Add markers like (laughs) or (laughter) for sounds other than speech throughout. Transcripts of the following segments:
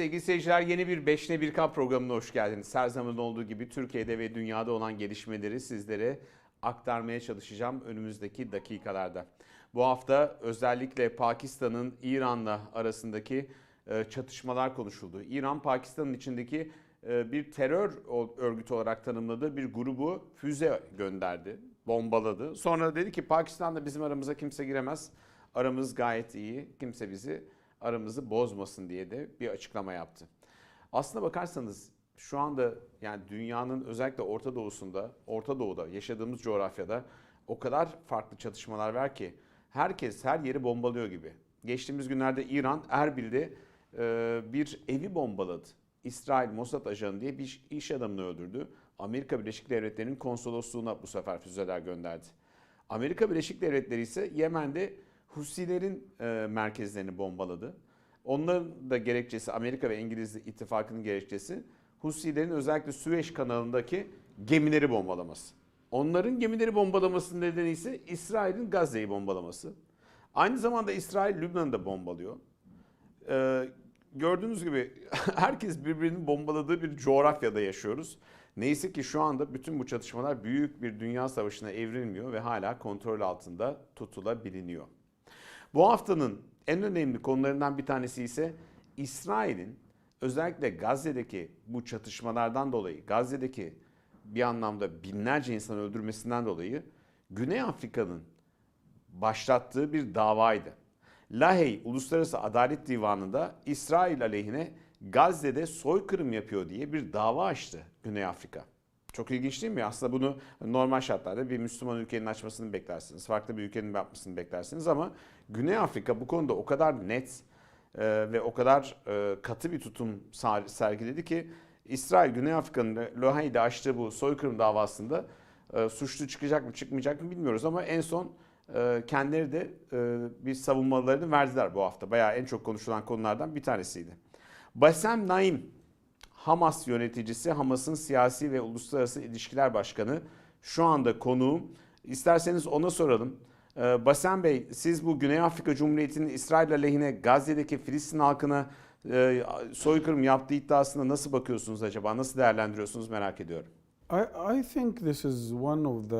Sevgili seyirciler yeni bir 5'ne 1K programına hoş geldiniz. Her zaman olduğu gibi Türkiye'de ve dünyada olan gelişmeleri sizlere aktarmaya çalışacağım önümüzdeki dakikalarda. Bu hafta özellikle Pakistan'ın İran'la arasındaki e, çatışmalar konuşuldu. İran Pakistan'ın içindeki e, bir terör örgütü olarak tanımladığı bir grubu füze gönderdi, bombaladı. Sonra dedi ki Pakistan'da bizim aramıza kimse giremez. Aramız gayet iyi. Kimse bizi aramızı bozmasın diye de bir açıklama yaptı. Aslına bakarsanız şu anda yani dünyanın özellikle Orta Doğu'sunda, Orta Doğu'da yaşadığımız coğrafyada o kadar farklı çatışmalar var ki herkes her yeri bombalıyor gibi. Geçtiğimiz günlerde İran Erbil'de e, bir evi bombaladı. İsrail Mossad ajanı diye bir iş adamını öldürdü. Amerika Birleşik Devletleri'nin konsolosluğuna bu sefer füzeler gönderdi. Amerika Birleşik Devletleri ise Yemen'de Husilerin e, merkezlerini bombaladı. Onların da gerekçesi Amerika ve İngiliz ittifakının gerekçesi Husilerin özellikle Süveyş kanalındaki gemileri bombalaması. Onların gemileri bombalamasının nedeni ise İsrail'in Gazze'yi bombalaması. Aynı zamanda İsrail Lübnan'ı da bombalıyor. Ee, gördüğünüz gibi (laughs) herkes birbirinin bombaladığı bir coğrafyada yaşıyoruz. Neyse ki şu anda bütün bu çatışmalar büyük bir dünya savaşına evrilmiyor ve hala kontrol altında tutulabiliyor. Bu haftanın en önemli konularından bir tanesi ise İsrail'in özellikle Gazze'deki bu çatışmalardan dolayı, Gazze'deki bir anlamda binlerce insan öldürmesinden dolayı Güney Afrika'nın başlattığı bir davaydı. Lahey Uluslararası Adalet Divanı'nda İsrail aleyhine Gazze'de soykırım yapıyor diye bir dava açtı Güney Afrika. Çok ilginç değil mi? Aslında bunu normal şartlarda bir Müslüman ülkenin açmasını beklersiniz. Farklı bir ülkenin yapmasını beklersiniz ama Güney Afrika bu konuda o kadar net e, ve o kadar e, katı bir tutum sergiledi ki İsrail Güney Afrika'nın Lahey'de açtığı bu soykırım davasında e, suçlu çıkacak mı çıkmayacak mı bilmiyoruz ama en son kendileri de bir savunmalarını verdiler bu hafta. Bayağı en çok konuşulan konulardan bir tanesiydi. Basem Naim Hamas yöneticisi, Hamas'ın siyasi ve uluslararası ilişkiler başkanı şu anda konuğum. İsterseniz ona soralım. Ee, Basen Bey, siz bu Güney Afrika Cumhuriyeti'nin İsrail aleyhine Gazze'deki Filistin halkına e, soykırım yaptığı iddiasına nasıl bakıyorsunuz acaba? Nasıl değerlendiriyorsunuz merak ediyorum. I, I think this is one of the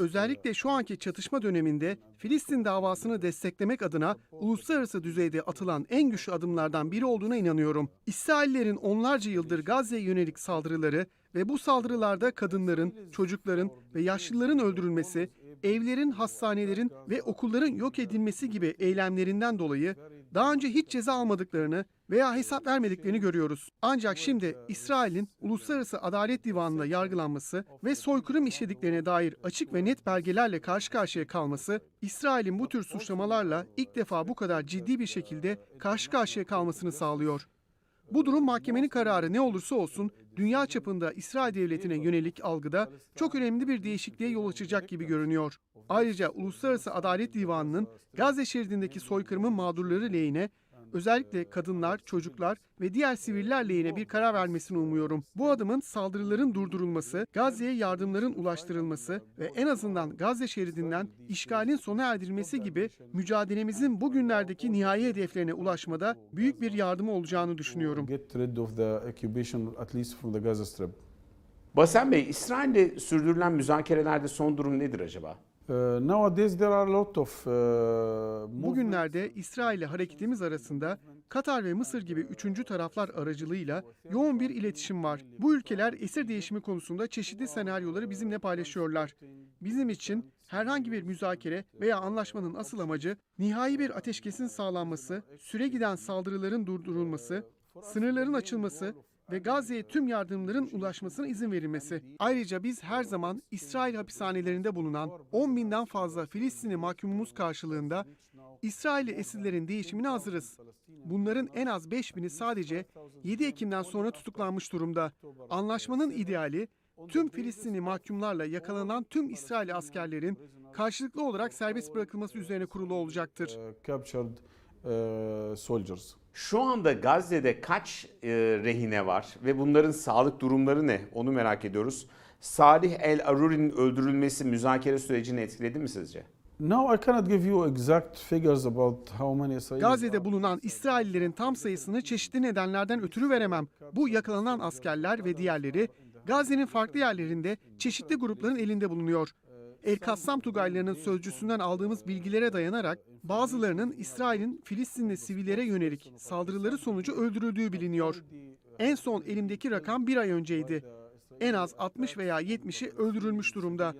Özellikle şu anki çatışma döneminde Filistin davasını desteklemek adına uluslararası düzeyde atılan en güçlü adımlardan biri olduğuna inanıyorum. İsraillerin onlarca yıldır Gazze'ye yönelik saldırıları ve bu saldırılarda kadınların, çocukların ve yaşlıların öldürülmesi, evlerin, hastanelerin ve okulların yok edilmesi gibi eylemlerinden dolayı daha önce hiç ceza almadıklarını veya hesap vermediklerini görüyoruz. Ancak şimdi İsrail'in Uluslararası Adalet Divanı'nda yargılanması ve soykırım işlediklerine dair açık ve net belgelerle karşı karşıya kalması, İsrail'in bu tür suçlamalarla ilk defa bu kadar ciddi bir şekilde karşı karşıya kalmasını sağlıyor. Bu durum mahkemenin kararı ne olursa olsun dünya çapında İsrail devletine yönelik algıda çok önemli bir değişikliğe yol açacak gibi görünüyor. Ayrıca Uluslararası Adalet Divanı'nın Gazze şeridindeki soykırımın mağdurları lehine özellikle kadınlar, çocuklar ve diğer siviller lehine bir karar vermesini umuyorum. Bu adımın saldırıların durdurulması, Gazze'ye yardımların ulaştırılması ve en azından Gazze şeridinden işgalin sona erdirilmesi gibi mücadelemizin bugünlerdeki nihai hedeflerine ulaşmada büyük bir yardımı olacağını düşünüyorum. Basen Bey, İsrail'le sürdürülen müzakerelerde son durum nedir acaba? Uh, movements. Bugünlerde İsrail ile hareketimiz arasında Katar ve Mısır gibi üçüncü taraflar aracılığıyla yoğun bir iletişim var. Bu ülkeler esir değişimi konusunda çeşitli senaryoları bizimle paylaşıyorlar. Bizim için herhangi bir müzakere veya anlaşmanın asıl amacı nihai bir ateşkesin sağlanması, süre giden saldırıların durdurulması, sınırların açılması ve Gazze'ye tüm yardımların ulaşmasına izin verilmesi. Ayrıca biz her zaman İsrail hapishanelerinde bulunan 10 binden fazla Filistinli mahkumumuz karşılığında İsrailli esirlerin değişimine hazırız. Bunların en az 5 bini sadece 7 Ekim'den sonra tutuklanmış durumda. Anlaşmanın ideali tüm Filistinli mahkumlarla yakalanan tüm İsrail askerlerin karşılıklı olarak serbest bırakılması üzerine kurulu olacaktır. uh, uh, soldiers. Şu anda Gazze'de kaç e, rehine var ve bunların sağlık durumları ne? Onu merak ediyoruz. Salih El Aruri'nin öldürülmesi müzakere sürecini etkiledi mi sizce? Now I cannot give you exact figures about how many Israelis Gazze'de bulunan İsraillilerin tam sayısını çeşitli nedenlerden ötürü veremem. Bu yakalanan askerler ve diğerleri Gazze'nin farklı yerlerinde çeşitli grupların elinde bulunuyor. El Kassam Tugaylarının sözcüsünden aldığımız bilgilere dayanarak bazılarının İsrail'in Filistinli sivillere yönelik saldırıları sonucu öldürüldüğü biliniyor. En son elimdeki rakam bir ay önceydi. En az 60 veya 70'i öldürülmüş durumda.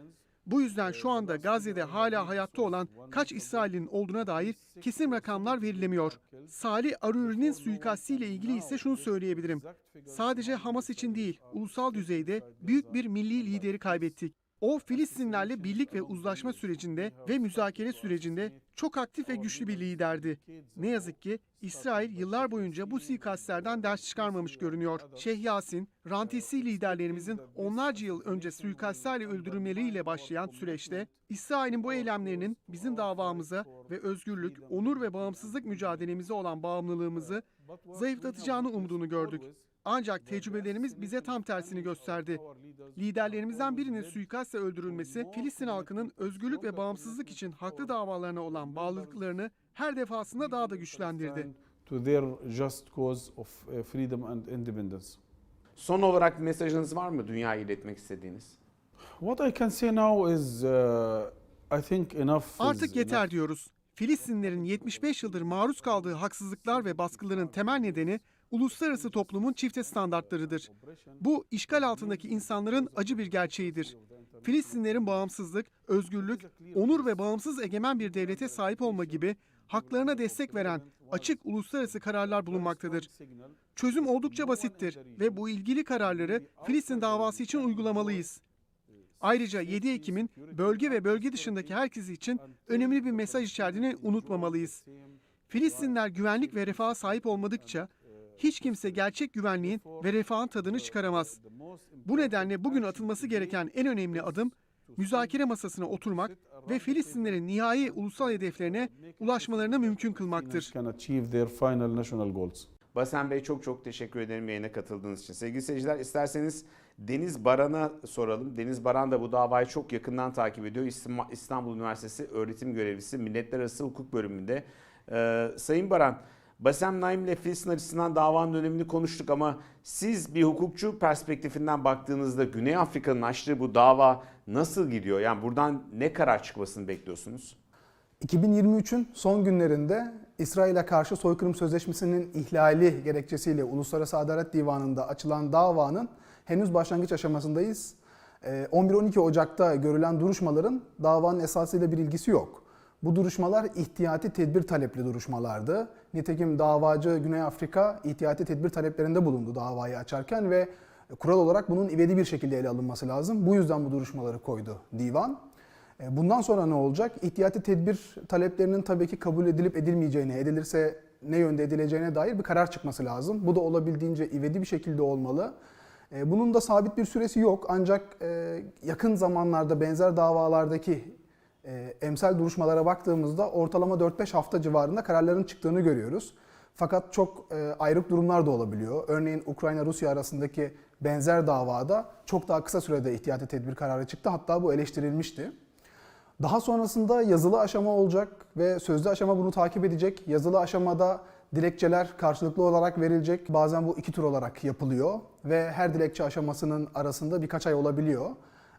Bu yüzden şu anda Gazze'de hala hayatta olan kaç İsrail'in olduğuna dair kesin rakamlar verilemiyor. Salih Aruri'nin suikastiyle ilgili ise şunu söyleyebilirim. Sadece Hamas için değil, ulusal düzeyde büyük bir milli lideri kaybettik. O Filistinlerle birlik ve uzlaşma sürecinde ve müzakere sürecinde çok aktif ve güçlü bir liderdi. Ne yazık ki İsrail yıllar boyunca bu suikastlerden ders çıkarmamış görünüyor. Şeyh Yasin, Rantisi liderlerimizin onlarca yıl önce suikastlerle öldürülmeleriyle başlayan süreçte İsrail'in bu eylemlerinin bizim davamıza ve özgürlük, onur ve bağımsızlık mücadelemize olan bağımlılığımızı zayıflatacağını umduğunu gördük. Ancak tecrübelerimiz bize tam tersini gösterdi. Liderlerimizden birinin suikastle öldürülmesi, Filistin halkının özgürlük ve bağımsızlık için haklı davalarına olan bağlılıklarını her defasında daha da güçlendirdi. to their just cause of uh, freedom and independence. Son olarak mesajınız var mı dünyaya iletmek istediğiniz? What I can say now is, uh, I think enough. Artık yeter enough. diyoruz. Filistinlerin 75 yıldır maruz kaldığı haksızlıklar ve baskıların temel nedeni uluslararası toplumun çifte standartlarıdır. Bu işgal altındaki insanların acı bir gerçeğidir. Filistinlerin bağımsızlık, özgürlük, onur ve bağımsız egemen bir devlete sahip olma gibi haklarına destek veren açık uluslararası kararlar bulunmaktadır. Çözüm oldukça basittir ve bu ilgili kararları Filistin davası için uygulamalıyız. Ayrıca 7 Ekim'in bölge ve bölge dışındaki herkes için önemli bir mesaj içerdiğini unutmamalıyız. Filistinler güvenlik ve refaha sahip olmadıkça hiç kimse gerçek güvenliğin ve refahın tadını çıkaramaz. Bu nedenle bugün atılması gereken en önemli adım müzakere masasına oturmak ve Filistinlerin nihai ulusal hedeflerine ulaşmalarını mümkün kılmaktır. Basen Bey çok çok teşekkür ederim yayına katıldığınız için. Sevgili seyirciler isterseniz Deniz Baran'a soralım. Deniz Baran da bu davayı çok yakından takip ediyor. İstanbul Üniversitesi öğretim görevlisi Milletler Arası Hukuk bölümünde. Ee, Sayın Baran, Basem Naim ile Filistin açısından davanın önemini konuştuk ama siz bir hukukçu perspektifinden baktığınızda Güney Afrika'nın açtığı bu dava nasıl gidiyor? Yani buradan ne karar çıkmasını bekliyorsunuz? 2023'ün son günlerinde İsrail'e karşı soykırım sözleşmesinin ihlali gerekçesiyle Uluslararası Adalet Divanı'nda açılan davanın henüz başlangıç aşamasındayız. Ee, 11-12 Ocak'ta görülen duruşmaların davanın esasıyla bir ilgisi yok. Bu duruşmalar ihtiyati tedbir talepli duruşmalardı. Nitekim davacı Güney Afrika ihtiyati tedbir taleplerinde bulundu davayı açarken ve kural olarak bunun ivedi bir şekilde ele alınması lazım. Bu yüzden bu duruşmaları koydu divan. E, Bundan sonra ne olacak? İhtiyati tedbir taleplerinin tabii ki kabul edilip edilmeyeceğine, edilirse ne yönde edileceğine dair bir karar çıkması lazım. Bu da olabildiğince ivedi bir şekilde olmalı. E, Bunun da sabit bir süresi yok ancak e, yakın zamanlarda benzer davalardaki e, emsal duruşmalara baktığımızda ortalama 4-5 hafta civarında kararların çıktığını görüyoruz. Fakat çok e, ayrık durumlar da olabiliyor. Örneğin Ukrayna-Rusya arasındaki benzer davada çok daha kısa sürede ihtiyati tedbir kararı çıktı. Hatta bu eleştirilmişti. Daha sonrasında yazılı aşama olacak ve sözlü aşama bunu takip edecek. Yazılı aşamada dilekçeler karşılıklı olarak verilecek. Bazen bu iki tur olarak yapılıyor ve her dilekçe aşamasının arasında birkaç ay olabiliyor.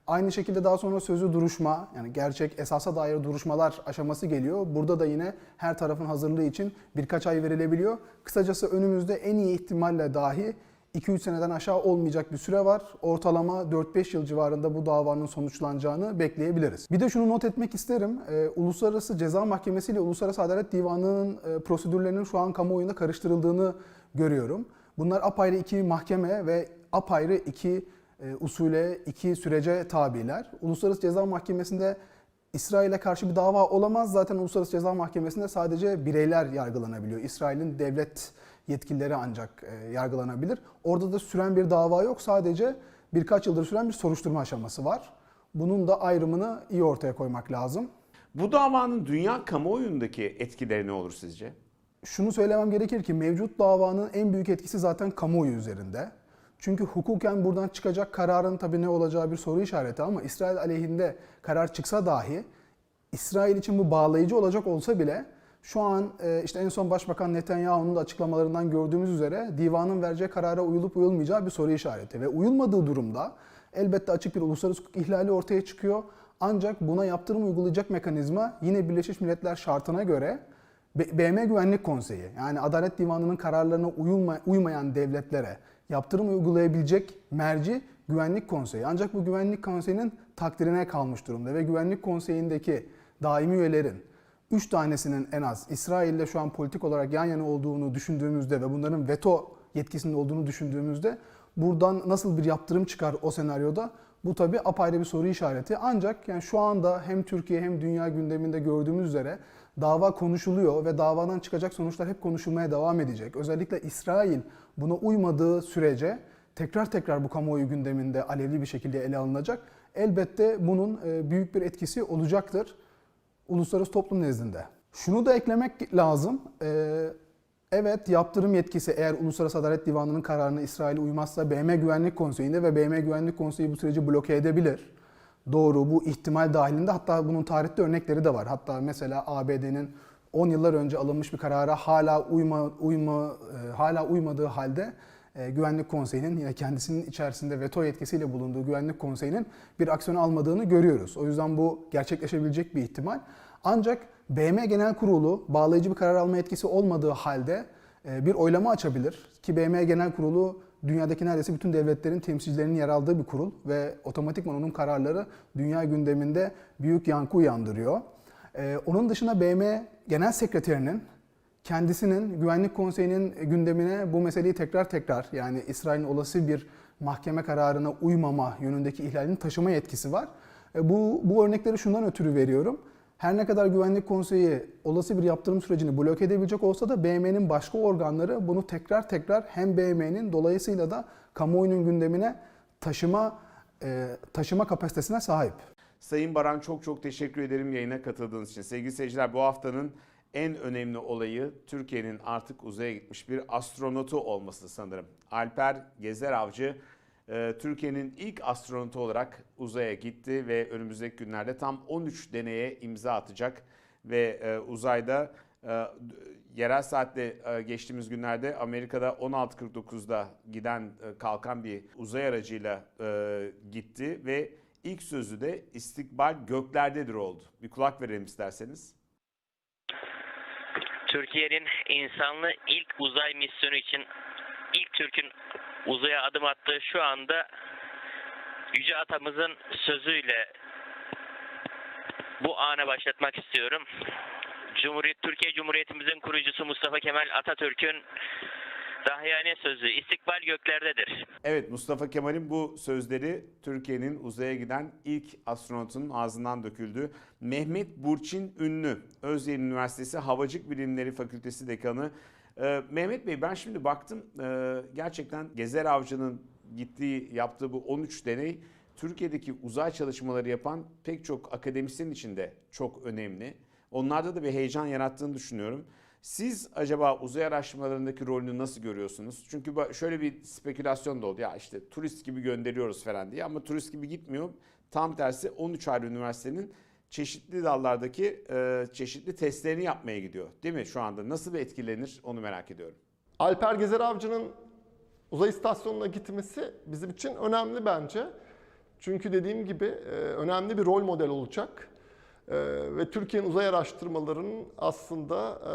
Aynı şekilde daha sonra sözlü duruşma yani gerçek esasa dair duruşmalar aşaması geliyor. Burada da yine her tarafın hazırlığı için birkaç ay verilebiliyor. Kısacası önümüzde en iyi ihtimalle dahi 2-3 seneden aşağı olmayacak bir süre var. Ortalama 4-5 yıl civarında bu davanın sonuçlanacağını bekleyebiliriz. Bir de şunu not etmek isterim. Ee, Uluslararası Ceza Mahkemesi ile Uluslararası Adalet Divanı'nın e, prosedürlerinin şu an kamuoyunda karıştırıldığını görüyorum. Bunlar apayrı iki mahkeme ve apayrı iki e, usule, iki sürece tabiler. Uluslararası Ceza Mahkemesi'nde İsrail'e karşı bir dava olamaz. Zaten Uluslararası Ceza Mahkemesi'nde sadece bireyler yargılanabiliyor. İsrail'in devlet yetkilileri ancak e, yargılanabilir. Orada da süren bir dava yok. Sadece birkaç yıldır süren bir soruşturma aşaması var. Bunun da ayrımını iyi ortaya koymak lazım. Bu davanın dünya kamuoyundaki etkileri ne olur sizce? Şunu söylemem gerekir ki mevcut davanın en büyük etkisi zaten kamuoyu üzerinde. Çünkü hukuken buradan çıkacak kararın tabii ne olacağı bir soru işareti ama İsrail aleyhinde karar çıksa dahi İsrail için bu bağlayıcı olacak olsa bile şu an e, işte en son Başbakan Netanyahu'nun da açıklamalarından gördüğümüz üzere divanın vereceği karara uyulup uyulmayacağı bir soru işareti ve uyulmadığı durumda elbette açık bir uluslararası hukuk ihlali ortaya çıkıyor. Ancak buna yaptırım uygulayacak mekanizma yine Birleşmiş Milletler şartına göre BM Güvenlik Konseyi yani Adalet Divanı'nın kararlarına uyulma, uymayan devletlere yaptırım uygulayabilecek merci Güvenlik Konseyi. Ancak bu Güvenlik Konseyi'nin takdirine kalmış durumda ve Güvenlik Konseyi'ndeki daimi üyelerin 3 tanesinin en az İsrail'le şu an politik olarak yan yana olduğunu düşündüğümüzde ve bunların veto yetkisinde olduğunu düşündüğümüzde buradan nasıl bir yaptırım çıkar o senaryoda bu tabi apayrı bir soru işareti. Ancak yani şu anda hem Türkiye hem dünya gündeminde gördüğümüz üzere dava konuşuluyor ve davadan çıkacak sonuçlar hep konuşulmaya devam edecek. Özellikle İsrail buna uymadığı sürece tekrar tekrar bu kamuoyu gündeminde alevli bir şekilde ele alınacak. Elbette bunun e, büyük bir etkisi olacaktır uluslararası toplum nezdinde. Şunu da eklemek lazım. Ee, evet yaptırım yetkisi eğer Uluslararası Adalet Divanı'nın kararına İsrail uymazsa BM Güvenlik Konseyi'nde ve BM Güvenlik Konseyi bu süreci bloke edebilir. Doğru bu ihtimal dahilinde hatta bunun tarihte örnekleri de var. Hatta mesela ABD'nin 10 yıllar önce alınmış bir karara hala uyma uyma e, hala uymadığı halde e, Güvenlik Konseyi'nin yine kendisinin içerisinde veto yetkisiyle bulunduğu Güvenlik Konseyi'nin bir aksiyon almadığını görüyoruz. O yüzden bu gerçekleşebilecek bir ihtimal. Ancak BM Genel Kurulu bağlayıcı bir karar alma yetkisi olmadığı halde e, bir oylama açabilir. Ki BM Genel Kurulu dünyadaki neredeyse bütün devletlerin temsilcilerinin yer aldığı bir kurul ve otomatikman onun kararları dünya gündeminde büyük yankı uyandırıyor. E, Onun dışında BM Genel Sekreterinin kendisinin Güvenlik Konseyi'nin gündemine bu meseleyi tekrar tekrar yani İsrail'in olası bir mahkeme kararına uymama yönündeki ihlalini taşıma yetkisi var. E, Bu, bu örnekleri şundan ötürü veriyorum. Her ne kadar Güvenlik Konseyi olası bir yaptırım sürecini bloke edebilecek olsa da BM'nin başka organları bunu tekrar tekrar hem BM'nin dolayısıyla da kamuoyunun gündemine taşıma e, taşıma kapasitesine sahip. Sayın Baran çok çok teşekkür ederim yayına katıldığınız için. Sevgili seyirciler bu haftanın en önemli olayı Türkiye'nin artık uzaya gitmiş bir astronotu olması sanırım. Alper Gezer Avcı Türkiye'nin ilk astronotu olarak uzaya gitti ve önümüzdeki günlerde tam 13 deneye imza atacak ve e, uzayda e, yerel saatte e, geçtiğimiz günlerde Amerika'da 16.49'da giden kalkan bir uzay aracıyla gitti ve ilk sözü de istikbal göklerdedir oldu. Bir kulak verelim isterseniz. Türkiye'nin insanlı ilk uzay misyonu için ilk Türk'ün uzaya adım attığı şu anda Yüce Atamızın sözüyle bu ana başlatmak istiyorum. Cumhuriyet Türkiye Cumhuriyetimizin kurucusu Mustafa Kemal Atatürk'ün dahiyane sözü istikbal göklerdedir. Evet Mustafa Kemal'in bu sözleri Türkiye'nin uzaya giden ilk astronotunun ağzından döküldü. Mehmet Burçin Ünlü, Özyeğin Üniversitesi Havacılık Bilimleri Fakültesi Dekanı. Ee, Mehmet Bey ben şimdi baktım ee, gerçekten Gezer Avcı'nın gittiği yaptığı bu 13 deney Türkiye'deki uzay çalışmaları yapan pek çok akademisyen için de çok önemli. Onlarda da bir heyecan yarattığını düşünüyorum. Siz acaba uzay araştırmalarındaki rolünü nasıl görüyorsunuz? Çünkü şöyle bir spekülasyon da oldu. Ya işte turist gibi gönderiyoruz falan diye ama turist gibi gitmiyor. Tam tersi 13 ayrı üniversitenin çeşitli dallardaki e, çeşitli testlerini yapmaya gidiyor. Değil mi şu anda? Nasıl bir etkilenir onu merak ediyorum. Alper Gezer Avcı'nın uzay istasyonuna gitmesi bizim için önemli bence. Çünkü dediğim gibi e, önemli bir rol model olacak. E, Ve Türkiye'nin uzay araştırmalarının aslında e,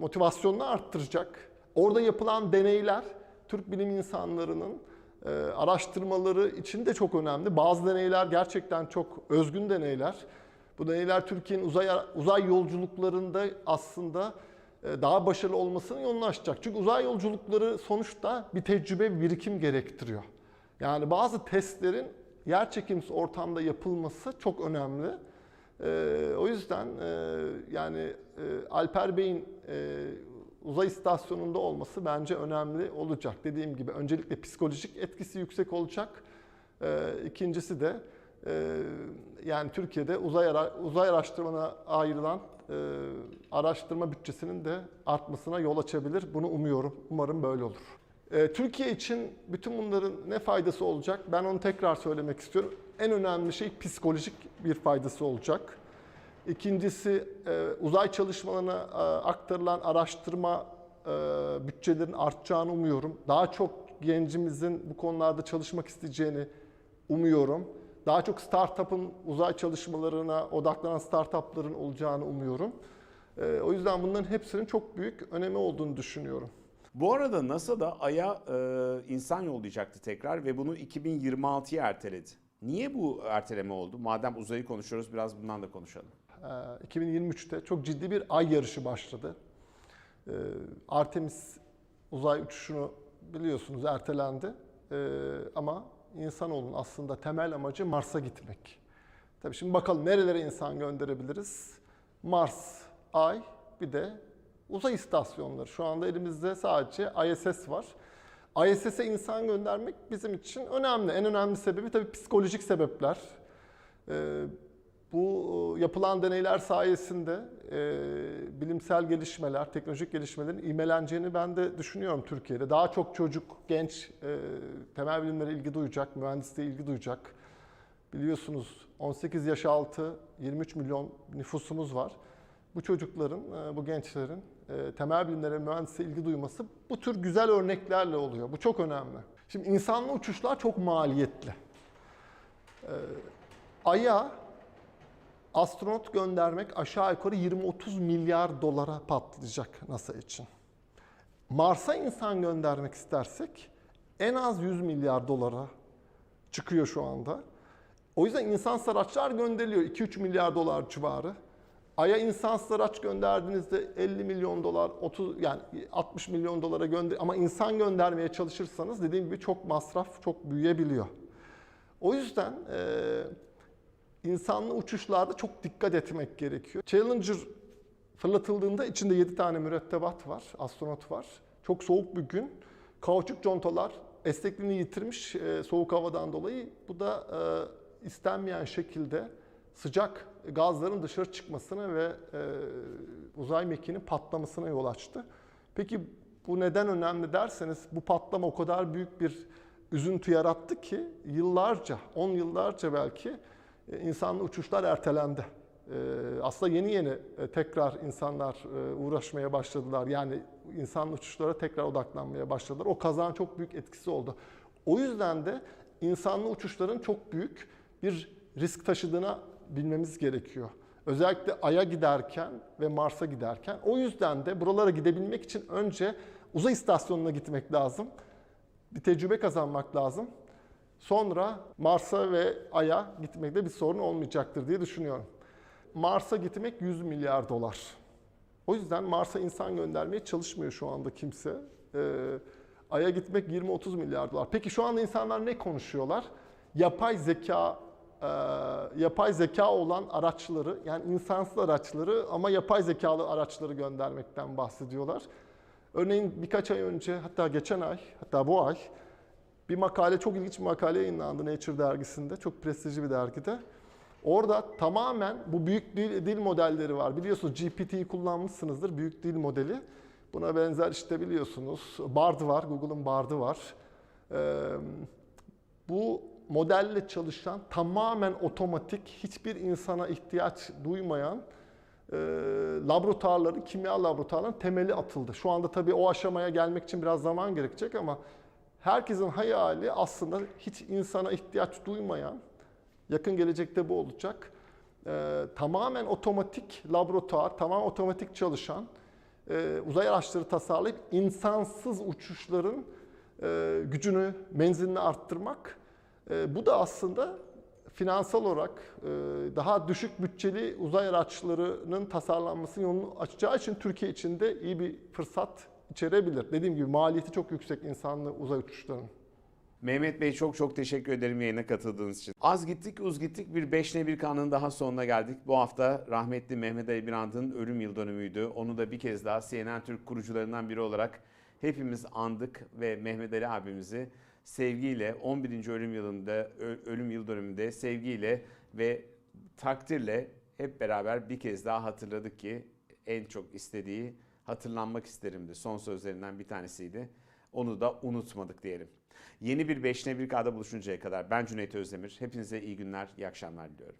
motivasyonunu arttıracak. Orada yapılan deneyler Türk bilim insanlarının e, araştırmaları için de çok önemli. Bazı deneyler gerçekten çok özgün deneyler. Bu deneyler Türkiye'nin uzay uzay yolculuklarında aslında e, daha başarılı olmasının yolunu açacak. Çünkü uzay yolculukları sonuçta bir tecrübe, bir birikim gerektiriyor. Yani bazı testlerin yerçekimsiz ortamda yapılması çok önemli. E, o yüzden e, yani e, Alper Bey'in e, uzay istasyonunda olması bence önemli olacak. Dediğim gibi öncelikle psikolojik etkisi yüksek olacak. E, ikincisi de yani Türkiye'de uzay ara, uzay araştırmana ayrılan e, araştırma bütçesinin de artmasına yol açabilir. Bunu umuyorum. Umarım böyle olur. E, Türkiye için bütün bunların ne faydası olacak? Ben onu tekrar söylemek istiyorum. En önemli şey psikolojik bir faydası olacak. İkincisi e, uzay çalışmalarına e, aktarılan araştırma e, bütçelerin artacağını umuyorum. Daha çok gencimizin bu konularda çalışmak isteyeceğini umuyorum. Daha çok startup'ın uzay çalışmalarına odaklanan startup'ların olacağını umuyorum. E, o yüzden bunların hepsinin çok büyük önemi olduğunu düşünüyorum. Bu arada NASA da Ay'a e, insan yollayacaktı tekrar ve bunu 2026'ya erteledi. Niye bu erteleme oldu? Madem uzayı konuşuyoruz biraz bundan da konuşalım. Ee, 2023'te çok ciddi bir ay yarışı başladı. Ee, Artemis uzay uçuşunu biliyorsunuz ertelendi. Ee, Ama insanoğlunun aslında temel amacı Mars'a gitmek. Tabii şimdi bakalım nerelere insan gönderebiliriz? Mars, Ay, bir de uzay istasyonları. Şu anda elimizde sadece ISS var. ISS'e insan göndermek bizim için önemli. En önemli sebebi tabii psikolojik sebepler. Ee, bu e, yapılan deneyler sayesinde e, bilimsel gelişmeler, teknolojik gelişmelerin imeleneceğini ben de düşünüyorum Türkiye'de. Daha çok çocuk, genç e, temel bilimlere ilgi duyacak, mühendisliğe ilgi duyacak. Biliyorsunuz 18 yaş altı 23 milyon nüfusumuz var. Bu çocukların, e, bu gençlerin e, temel bilimlere, mühendisliğe ilgi duyması bu tür güzel örneklerle oluyor. Bu çok önemli. Şimdi insanlı uçuşlar çok maliyetli. E, Ay'a astronot göndermek aşağı yukarı 20-30 milyar dolara patlayacak NASA için. Mars'a insan göndermek istersek en az 100 milyar dolara çıkıyor şu anda. O yüzden insansız araçlar gönderiliyor 2-3 milyar dolar civarı. Ay'a insansız araç gönderdiğinizde 50 milyon dolar, 30 yani 60 milyon dolara gönder ama insan göndermeye çalışırsanız dediğim gibi çok masraf, çok büyüyebiliyor. O yüzden eee insanlı uçuşlarda çok dikkat etmek gerekiyor. Challenger fırlatıldığında içinde 7 tane mürettebat var, astronot var. Çok soğuk bir gün. Kauçuk contalar esnekliğini yitirmiş e, soğuk havadan dolayı. Bu da e, istenmeyen şekilde sıcak gazların dışarı çıkmasına ve e, uzay mekiğinin patlamasına yol açtı. Peki bu neden önemli derseniz bu patlama o kadar büyük bir üzüntü yarattı ki yıllarca, 10 yıllarca belki insanlı uçuşlar ertelendi. E, Aslında yeni yeni e, tekrar insanlar e, uğraşmaya başladılar. Yani insanlı uçuşlara tekrar odaklanmaya başladılar. O kazanın çok büyük etkisi oldu. O yüzden de insanlı uçuşların çok büyük bir risk taşıdığına bilmemiz gerekiyor. Özellikle Ay'a giderken ve Mars'a giderken. O yüzden de buralara gidebilmek için önce uzay istasyonuna gitmek lazım. Bir tecrübe kazanmak lazım. Sonra Mars'a ve Ay'a gitmekte bir sorun olmayacaktır diye düşünüyorum. Mars'a gitmek 100 milyar dolar. O yüzden Mars'a insan göndermeye çalışmıyor şu anda kimse. Ee, Ay'a gitmek 20-30 milyar dolar. Peki şu anda insanlar ne konuşuyorlar? Yapay zeka, e, yapay zeka olan araçları, yani insansız araçları ama yapay zekalı araçları göndermekten bahsediyorlar. Örneğin birkaç ay önce, hatta geçen ay, hatta bu ay bir makale, çok ilginç bir makale yayınlandı Nature dergisinde. Çok prestijli bir dergide. Orada tamamen bu büyük dil, dil modelleri var. Biliyorsunuz GPT'yi kullanmışsınızdır, büyük dil modeli. Buna benzer işte biliyorsunuz Bard var, Google'ın Bard'ı var. Ee, bu modelle çalışan, tamamen otomatik, hiçbir insana ihtiyaç duymayan e, laboratuvarların, kimya laboratuvarlarının temeli atıldı. Şu anda tabii o aşamaya gelmek için biraz zaman gerekecek ama herkesin hayali aslında hiç insana ihtiyaç duymayan, yakın gelecekte bu olacak, e, tamamen otomatik laboratuvar, tamamen otomatik çalışan, e, uzay araçları tasarlayıp insansız uçuşların e, gücünü, menzilini arttırmak. E, bu da aslında finansal olarak e, daha düşük bütçeli uzay araçlarının tasarlanmasının yolunu açacağı için Türkiye için de iyi bir fırsat içerebilir. Dediğim gibi maliyeti çok yüksek insanlı uzay uçuşlarının. Mehmet Bey çok çok teşekkür ederim yayına katıldığınız için. Az gittik uz gittik bir 5 ne bir kanın daha sonuna geldik. Bu hafta rahmetli Mehmet Ali Birand'ın ölüm yıl dönümüydü. Onu da bir kez daha CNN Türk kurucularından biri olarak hepimiz andık ve Mehmet Ali abimizi sevgiyle 11. ölüm yılında ölüm yıl dönümünde sevgiyle ve takdirle hep beraber bir kez daha hatırladık ki en çok istediği hatırlanmak isterimdi. Son sözlerinden bir tanesiydi. Onu da unutmadık diyelim. Yeni bir 5 ne bir K'da buluşuncaya kadar ben Cüneyt Özdemir. Hepinize iyi günler, iyi akşamlar diliyorum.